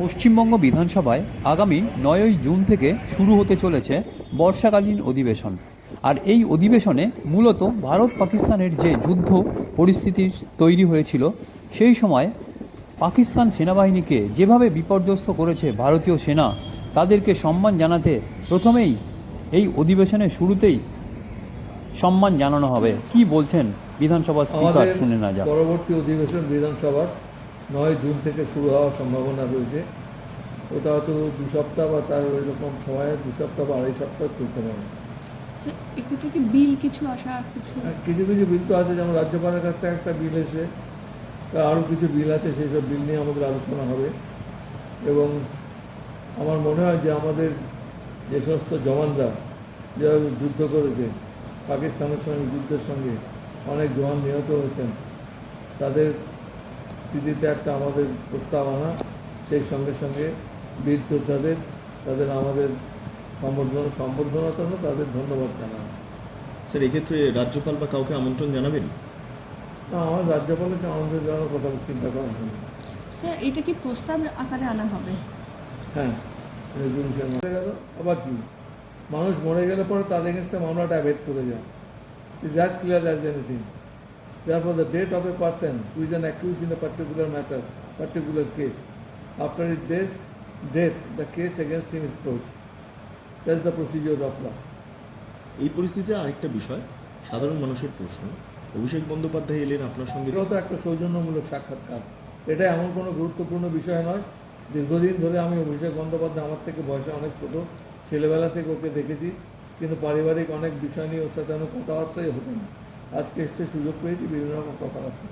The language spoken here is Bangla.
পশ্চিমবঙ্গ বিধানসভায় আগামী নয়ই জুন থেকে শুরু হতে চলেছে বর্ষাকালীন অধিবেশন। আর এই অধিবেশনে মূলত ভারত পাকিস্তানের যে যুদ্ধ পরিস্থিতি তৈরি হয়েছিল সেই সময় পাকিস্তান সেনাবাহিনীকে যেভাবে বিপর্যস্ত করেছে ভারতীয় সেনা তাদেরকে সম্মান জানাতে প্রথমেই এই অধিবেশনের শুরুতেই সম্মান জানানো হবে। কি বলছেন বিধানসভা স্পিকার? শুনে না যা পরবর্তী অধিবেশন বিধানসভার। নয় জুন থেকে শুরু হওয়ার সম্ভাবনা রয়েছে। ওটা হয়তো দু সপ্তাহ বা তার এরকম সময়ে দু সপ্তাহ বা আড়াই সপ্তাহ চলতে পারে। আচ্ছা, এক্ষেত্রে কি বিল কিছু আসা কিছু আর কিছু কিছু বিল তো আছে যেমন রাজ্যপালের কাছ থেকে একটা বিল এসে আরও কিছু বিল আছে সেই সব বিল নিয়ে আমাদের আলোচনা হবে। এবং আমার মনে হয় যে আমাদের যে সমস্ত জওয়ানরা যেভাবে যুদ্ধ করেছে পাকিস্তানের সঙ্গে যুদ্ধের সঙ্গে অনেক জওয়ান নিহত হয়েছেন তাদের স্মৃতিতে একটা আমাদের প্রস্তাব আনা সেই সঙ্গে সঙ্গে বীর যোদ্ধাদের তাদের আমাদের সম্বর্ধনা সম্বর্ধনা তো না, তাদের ধন্যবাদ জানানো। স্যার এক্ষেত্রে রাজ্যপাল বা কাউকে আমন্ত্রণ জানাবেন? না আমার রাজ্যপালকে আমাদের জানানোর কথা চিন্তা করা হয়নি স্যার এটা কি প্রস্তাব আকারে আনা হবে? হ্যাঁ রেজলিউশন মরে গেল আবার কি? মানুষ মরে গেলে পরে তার এগেনস্টে মামলাটা অ্যাভেট করে যায়। Is as clear as anything therefore the date of a person who is an accused in a particular matter particular case after his death death the case against him is closed. That's the procedure of law. এই পরিস্থিতিতে আরেকটা বিষয় সাধারণ মানুষের প্রশ্ন। অভিষেক বন্দ্যোপাধ্যায় এলেন আপনার সঙ্গে। এটাও তো একটা সৌজন্যমূলক সাক্ষাৎকার। এটা এমন কোনো গুরুত্বপূর্ণ বিষয় নয়। দীর্ঘদিন ধরে আমি অভিষেক বন্দ্যোপাধ্যায় আমার থেকে বয়সে অনেক ছোট। ছেলেবেলা থেকে ওকে দেখেছি। কিন্তু পারিবারিক অনেক বিষয় নিয়ে ওর সাথে আমি কথাবার্তাই হতো না। আজকে এসছে সুযোগ পেয়েছি বিভিন্ন রকম কথাবার্তা